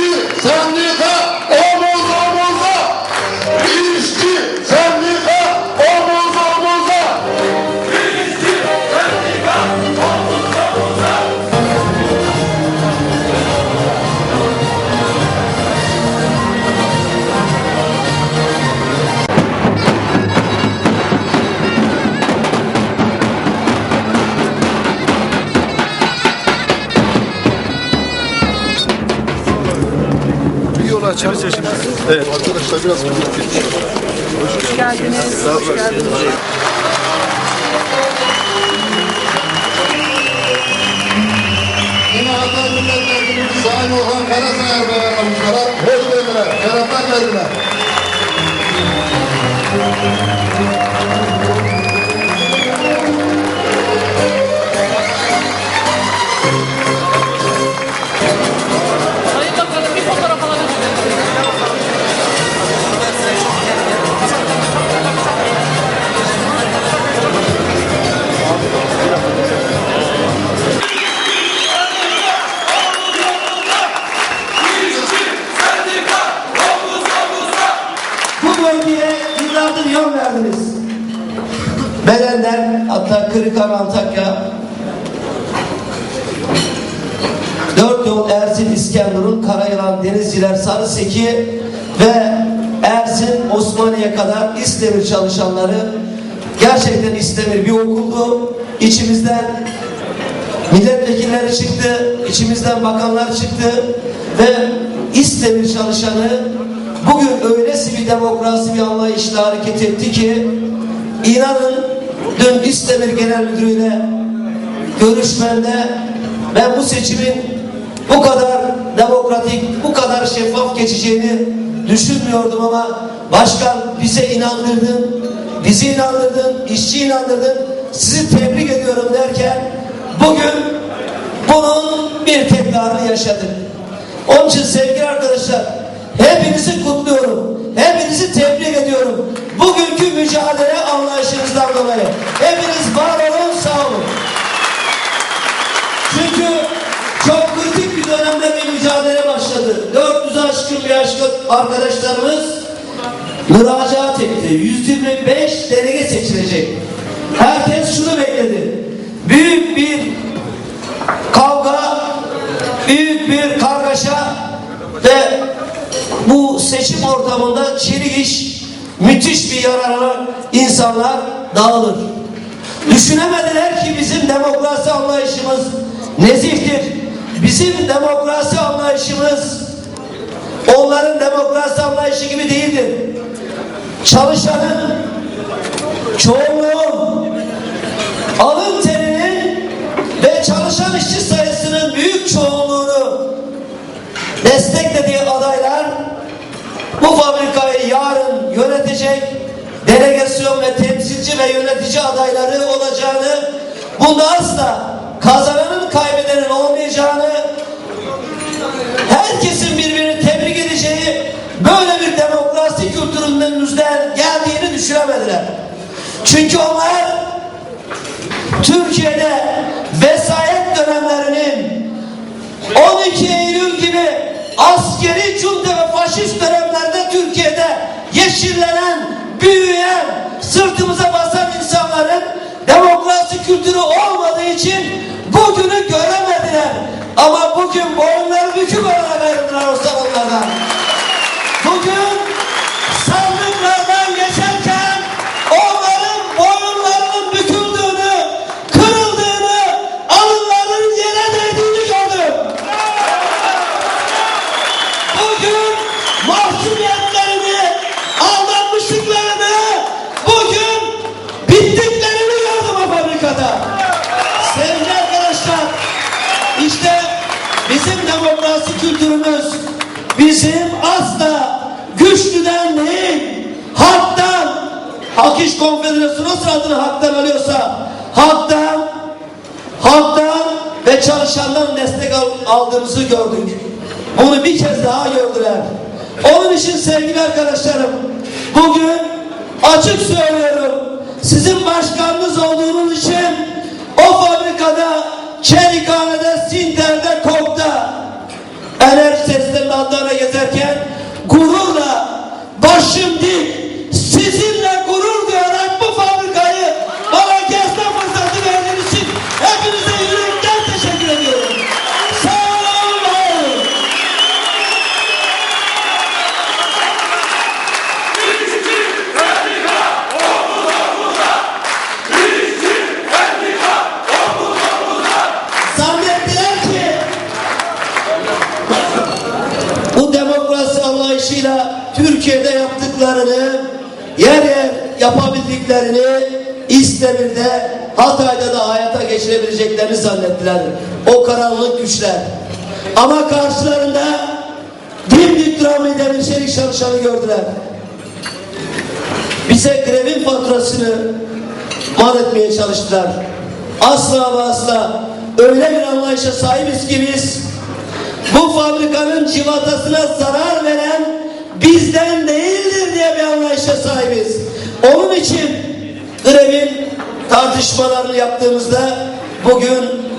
İşçi sendika omuz omuza. Evet. Arkadaşlar biraz Hoş geldiniz. Hoş geldiniz. Yine Hatay Milletvekilimiz Sayın Orhan Karasayar Beyefendimizlere hoş geldiler. Şerefler verdiler. Kırıkan, Antakya, Dört yol Ersin, İskenderun, Karayılan, Denizciler, Sarıseki ve Ersin, Osmaniye kadar İstemir çalışanları gerçekten İstemir bir okuldu. İçimizden milletvekilleri çıktı, içimizden bakanlar çıktı ve İstemir çalışanı bugün öylesi bir demokrasi bir anlayışla hareket etti ki inanın dün İstemir Genel Müdürü'yle görüşmemde ben bu seçimin bu kadar demokratik, bu kadar şeffaf geçeceğini düşünmüyordum ama başkan bize inandırdın, bizi inandırdın, işçi inandırdın, sizi tebrik ediyorum derken bugün bunun bir tekrarını yaşadık. Onun için sevgili arkadaşlar hepinizi kutluyorum. Hepinizi tebrik ediyorum. Bugünkü mücadele anlayışınızdan dolayı. Hepiniz var olun, sağ olun. Çünkü çok kritik bir dönemde bir mücadele başladı. 400 aşkın bir aşkın arkadaşlarımız müracaat etti. 125 delege seçilecek. Herkes şunu bekledi. Büyük bir kavga, büyük bir kargaşa ve bu seçim ortamında çirigiş, müthiş bir yarara insanlar dağılır. Düşünemediler ki bizim demokrasi anlayışımız nezihtir. Bizim demokrasi anlayışımız onların demokrasi anlayışı gibi değildir. Çalışanın çoğunluğun alın terinin ve çalışan işçi sayısının büyük çoğunluğunu desteklediği adaylar bu fabrikayı yarın yönetecek delegasyon ve temsilci ve yönetici adayları olacağını bunda asla kazananın kaybedenin olmayacağını herkesin birbirini tebrik edeceği böyle bir demokrasi kültüründen geldiğini düşünemediler. Çünkü onlar Türkiye'de vesayet dönemlerinin 12 Eylül gibi askeri junta ve faşist dönemlerde Türkiye'de yeşillenen, büyüyen, sırtımıza basan insanların demokrasi kültürü olmadığı için bugünü göremediler. Ama bugün boyunları bükük olarak ayrıldılar o salonlardan. Halk İş Konfederasyonu nasıl adını halktan alıyorsa, halktan ve çalışandan destek al- aldığımızı gördük. Bunu bir kez daha gördüler. Onun için sevgili arkadaşlarım, bugün açık söylüyorum, sizin başkanınız olduğunuz için o fabrikada, Çelikhane'de, Sinter'de, Kok'ta enerji testlerinin adlarına gezerken gururla başım dik zannettiler. O karanlık güçler. Ama karşılarında dimdik duran bir çelik çalışanı gördüler. Bize grevin faturasını mal etmeye çalıştılar. Asla ve asla öyle bir anlayışa sahibiz ki biz bu fabrikanın civatasına zarar veren bizden değildir diye bir anlayışa sahibiz. Onun için grevin tartışmalarını yaptığımızda bugün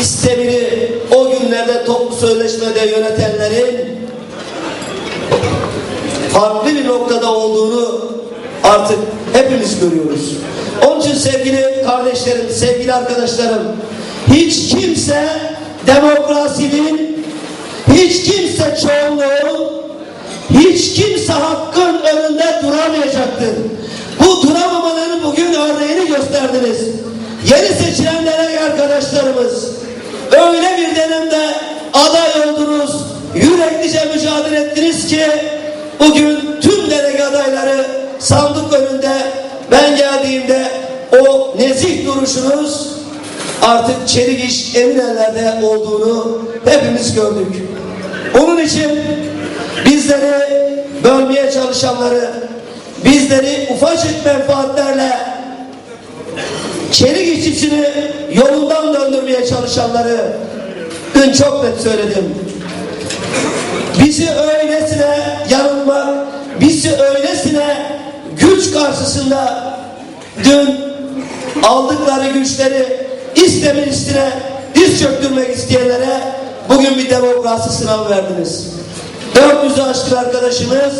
İstemir'i o günlerde toplu sözleşmede yönetenlerin farklı bir noktada olduğunu artık hepimiz görüyoruz. Onun için sevgili kardeşlerim, sevgili arkadaşlarım, hiç kimse demokrasinin, hiç kimse çoğunluğun, hiç kimse hakkın önünde duramayacaktır. Bu duramamaların bugün örneğini gösterdiniz. Yeni seçilen delege arkadaşlarımız, öyle bir dönemde aday oldunuz, yüreklice mücadele ettiniz ki bugün tüm delege adayları sandık önünde ben geldiğimde o nezih duruşunuz artık çelik iş emin ellerde olduğunu hepimiz gördük. Onun için bizleri bölmeye çalışanları, bizleri ufacık menfaatlerle çelik işçisini yolundan döndürmeye çalışanları dün çok net söyledim. Bizi öylesine yanılmak, bizi öylesine güç karşısında dün aldıkları güçleri istemin üstüne diz çöktürmek isteyenlere bugün bir demokrasi sınavı verdiniz. 400'ü aşkın arkadaşımız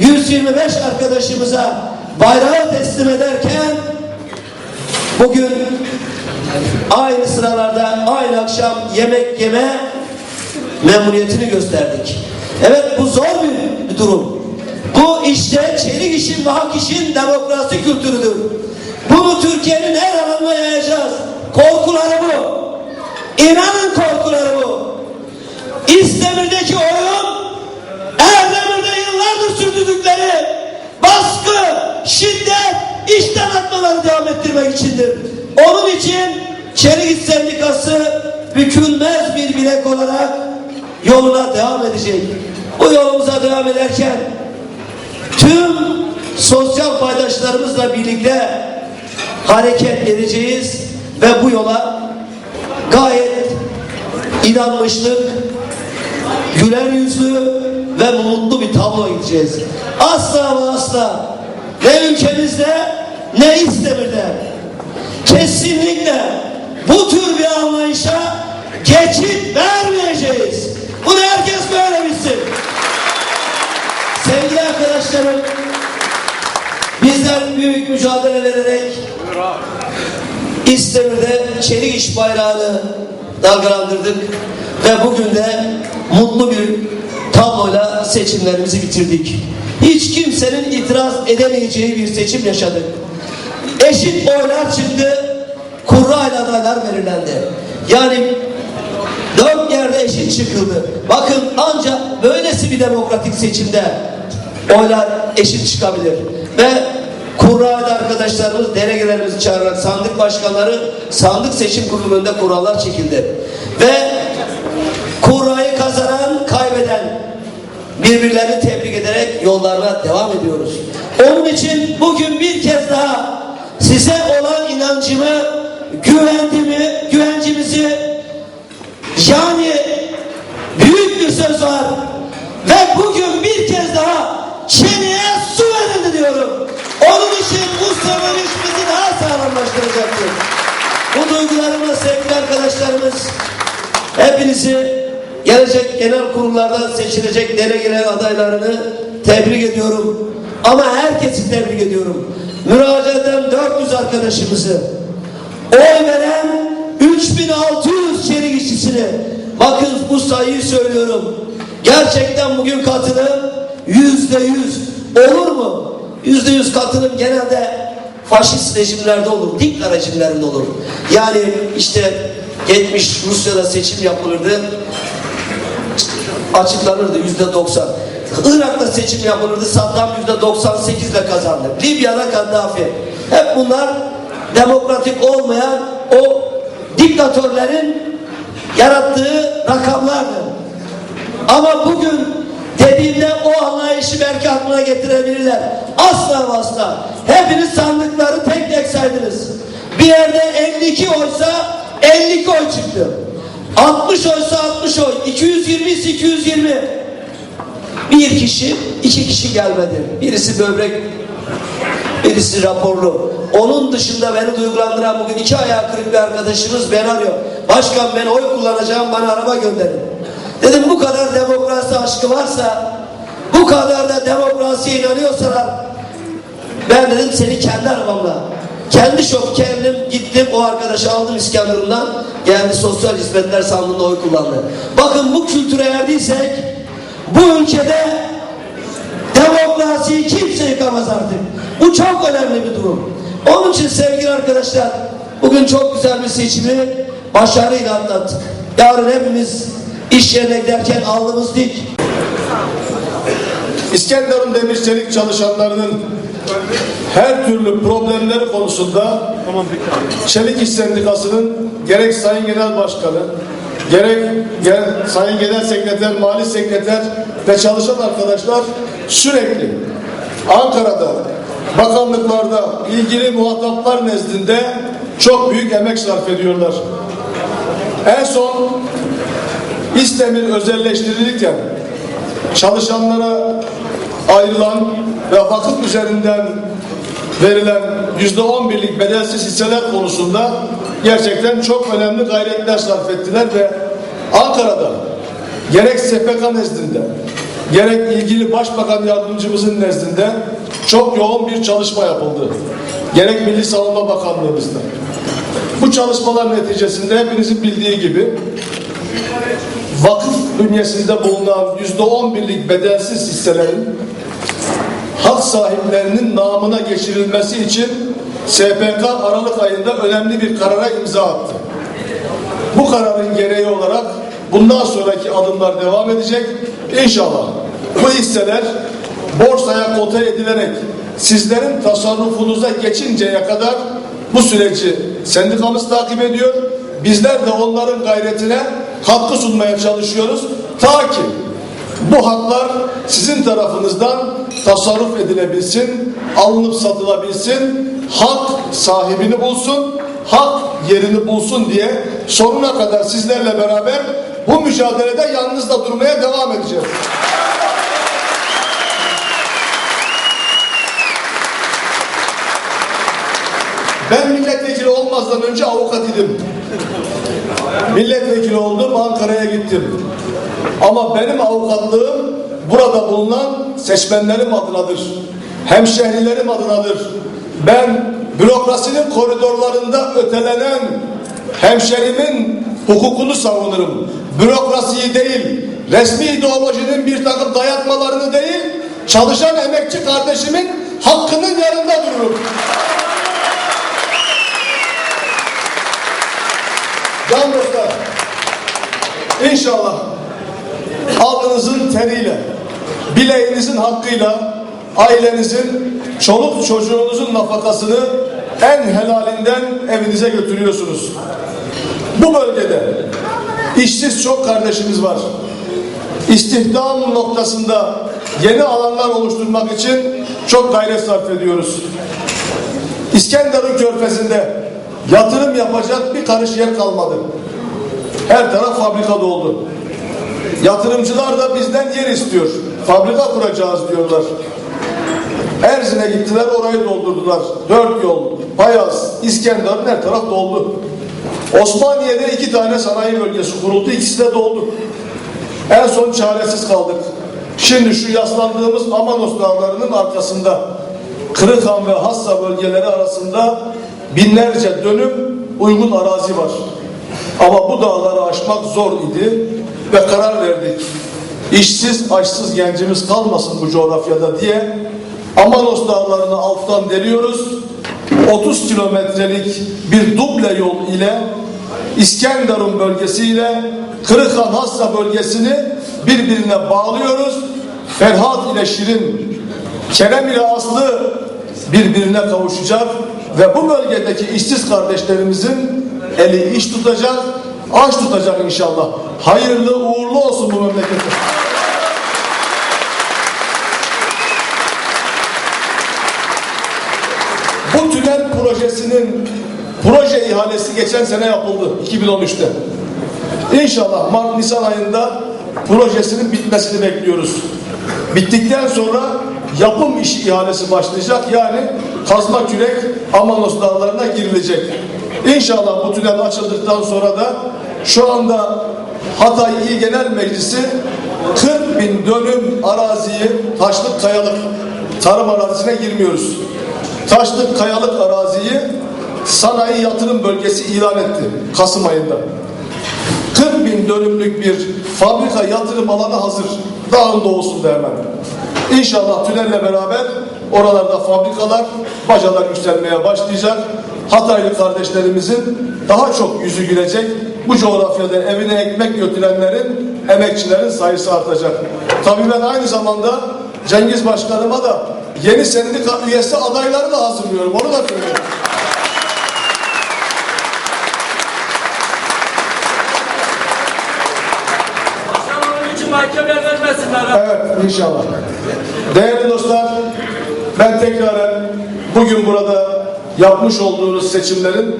125 arkadaşımıza bayrağı teslim ederken bugün aynı sıralarda aynı akşam yemek yeme memnuniyetini gösterdik. Evet bu zor bir, durum. Bu işte çelik işin ve hak işin demokrasi kültürüdür. Bunu Türkiye'nin her alanına yayacağız. Korkuları bu. İnanın korkuları bu. İstemir'deki oyun Erdemir'de işten atmaları devam ettirmek içindir. Onun için Çelik Sendikası bükülmez bir bilek olarak yoluna devam edecek. Bu yolumuza devam ederken tüm sosyal paydaşlarımızla birlikte hareket edeceğiz ve bu yola gayet inanmışlık, güler yüzlü ve mutlu bir tablo gideceğiz. Asla ve asla ne ülkemizde ne İstemir'de kesinlikle bu tür bir anlayışa geçit vermeyeceğiz. Bunu herkes böyle bilsin. Sevgili arkadaşlarım, bizler büyük mücadele vererek İstemir'de çelik iş bayrağını dalgalandırdık ve bugün de mutlu bir tabloyla seçimlerimizi bitirdik. Hiç kimsenin itiraz edemeyeceği bir seçim yaşadık. Eşit oylar çıktı, kurrayla adaylar belirlendi. Yani dört yerde eşit çıkıldı. Bakın ancak böylesi bir demokratik seçimde oylar eşit çıkabilir. Ve Kurra'da arkadaşlarımız, delegelerimizi çağırarak sandık başkanları sandık seçim kurulu önünde kurallar çekildi. Ve Kurra'yı kazanan, kaybeden birbirlerini tebrik ederek yollarına devam ediyoruz. Onun için bugün bir kez daha size olan inancımı, güvendiğimi, güvencimizi Yani büyük bir söz var ve bugün bir kez daha çeneye su verildi diyorum. Onun için bu savaş bizi daha sağlamlaştıracaktır. Bu duygularımla sevgili arkadaşlarımız hepinizi gelecek genel kurullardan seçilecek delegeler adaylarını tebrik ediyorum. Ama herkesi tebrik ediyorum. Müracaat eden 400 arkadaşımızı, oy veren 3600 çelik işçisini, bakın bu sayıyı söylüyorum. Gerçekten bugün katılım yüzde yüz olur mu? Yüzde yüz katılım genelde faşist rejimlerde olur, dikta rejimlerinde olur. Yani işte geçmiş Rusya'da seçim yapılırdı, açıklanırdı yüzde doksan. Irak'ta seçim yapılırdı, Saddam yüzde 98 ile kazandı. Libya'da Kaddafi. Hep bunlar demokratik olmayan o diktatörlerin yarattığı rakamlardır. Ama bugün dediğimde o anlayışı belki aklına getirebilirler. Asla ve asla. Hepiniz sandıkları tek tek saydınız. Bir yerde 52 oysa 52 oy çıktı. 60 oysa 60 oy. 220 ise 220. Bir kişi, iki kişi gelmedi. Birisi böbrek, birisi raporlu. Onun dışında beni duygulandıran bugün iki ayağı kırık bir arkadaşımız beni arıyor. Başkan ben oy kullanacağım bana araba gönderin. Dedim bu kadar demokrasi aşkı varsa, bu kadar da demokrasiye inanıyorsalar ben dedim seni kendi arabamla kendi şok kendim gittim o arkadaşı aldım İskenderun'dan geldi sosyal hizmetler sandığında oy kullandı. Bakın bu kültüre erdiysek bu ülkede demokrasiyi kimse yıkamaz artık. Bu çok önemli bir durum. Onun için sevgili arkadaşlar bugün çok güzel bir seçimi başarıyla atlattık. Yarın hepimiz iş yerine giderken alnımız dik. İskenderun Demir Çelik çalışanlarının her türlü problemleri konusunda Çelik İş Sendikası'nın gerek Sayın Genel Başkanı, gerek gel- Sayın Genel Sekreter, Mali Sekreter ve çalışan arkadaşlar sürekli Ankara'da, bakanlıklarda, ilgili muhataplar nezdinde çok büyük emek sarf ediyorlar. En son İstemir özelleştirilirken çalışanlara ayrılan ve vakıf üzerinden verilen yüzde on birlik bedelsiz hisseler konusunda gerçekten çok önemli gayretler sarf ettiler ve Ankara'da gerek SPK nezdinde gerek ilgili başbakan yardımcımızın nezdinde çok yoğun bir çalışma yapıldı. Gerek Milli Savunma Bakanlığımızda. Bu çalışmalar neticesinde hepinizin bildiği gibi vakıf bünyesinde bulunan yüzde on birlik bedelsiz hisselerin hak sahiplerinin namına geçirilmesi için SPK Aralık ayında önemli bir karara imza attı. Bu kararın gereği olarak bundan sonraki adımlar devam edecek. İnşallah bu hisseler borsaya kote edilerek sizlerin tasarrufunuza geçinceye kadar bu süreci sendikamız takip ediyor. Bizler de onların gayretine katkı sunmaya çalışıyoruz. Ta ki bu haklar sizin tarafınızdan tasarruf edilebilsin, alınıp satılabilsin, hak sahibini bulsun, hak yerini bulsun diye sonuna kadar sizlerle beraber bu mücadelede yalnız da durmaya devam edeceğiz. Ben milletvekili olmazdan önce avukat idim. Milletvekili oldum, Ankara'ya gittim. Ama benim avukatlığım burada bulunan seçmenlerim adınadır. Hemşehrilerim adınadır. Ben bürokrasinin koridorlarında ötelenen hemşerimin hukukunu savunurum. Bürokrasiyi değil, resmi ideolojinin bir takım dayatmalarını değil, çalışan emekçi kardeşimin hakkının yanında dururum. Can dostlar, inşallah alnınızın teriyle, bileğinizin hakkıyla ailenizin, çoluk çocuğunuzun nafakasını en helalinden evinize götürüyorsunuz. Bu bölgede işsiz çok kardeşimiz var. İstihdam noktasında yeni alanlar oluşturmak için çok gayret sarf ediyoruz. İskenderun Körfezi'nde yatırım yapacak bir karış yer kalmadı. Her taraf fabrika doldu. Yatırımcılar da bizden yer istiyor. Fabrika kuracağız diyorlar. Erzin'e gittiler orayı doldurdular. Dört yol, Payas, İskenderun her taraf doldu. Osmaniye'de iki tane sanayi bölgesi kuruldu. ikisi de doldu. En son çaresiz kaldık. Şimdi şu yaslandığımız Amanos dağlarının arkasında Kırıkhan ve Hassa bölgeleri arasında binlerce dönüm uygun arazi var. Ama bu dağları aşmak zor idi ve karar verdik. İşsiz, açsız gencimiz kalmasın bu coğrafyada diye Amanos dağlarını alttan deliyoruz. 30 kilometrelik bir duble yol ile İskenderun bölgesiyle Kırıkhan Hassa bölgesini birbirine bağlıyoruz. Ferhat ile Şirin, Kerem ile Aslı birbirine kavuşacak ve bu bölgedeki işsiz kardeşlerimizin eli iş tutacak, aş tutacak inşallah. Hayırlı uğurlu olsun bu memlekete. Bu tünel projesinin proje ihalesi geçen sene yapıldı 2013'te. İnşallah Mart Nisan ayında projesinin bitmesini bekliyoruz. Bittikten sonra yapım işi ihalesi başlayacak. Yani kazma kürek Amanos dağlarına girilecek. İnşallah bu tünel açıldıktan sonra da şu anda Hatay İl Genel Meclisi 40 bin dönüm araziyi taşlık kayalık tarım arazisine girmiyoruz. Taşlık kayalık araziyi sanayi yatırım bölgesi ilan etti Kasım ayında. 40 bin dönümlük bir fabrika yatırım alanı hazır. Dağın doğusunda hemen. İnşallah tünelle beraber oralarda fabrikalar, bacalar yükselmeye başlayacak. Hataylı kardeşlerimizin daha çok yüzü gülecek. Bu coğrafyada evine ekmek götürenlerin, emekçilerin sayısı artacak. Tabii ben aynı zamanda Cengiz Başkanıma da yeni sendika üyesi adayları da hazırlıyorum. Onu da söylüyorum. Evet inşallah. Değerli dostlar ben tekrar bugün burada yapmış olduğunuz seçimlerin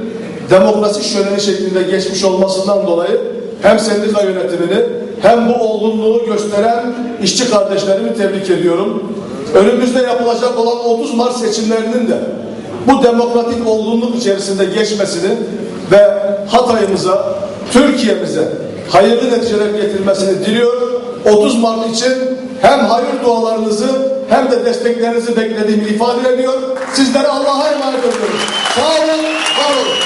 demokrasi şöleni şeklinde geçmiş olmasından dolayı hem sendika yönetimini hem bu olgunluğu gösteren işçi kardeşlerimi tebrik ediyorum. Önümüzde yapılacak olan 30 Mart seçimlerinin de bu demokratik olgunluk içerisinde geçmesini ve Hatay'ımıza, Türkiye'mize hayırlı neticeler getirmesini diliyor. 30 Mart için hem hayır dualarınızı hem de desteklerinizi beklediğimi ifade ediyor. Sizleri Allah'a emanet ediyorum. Sağ olun, var olun.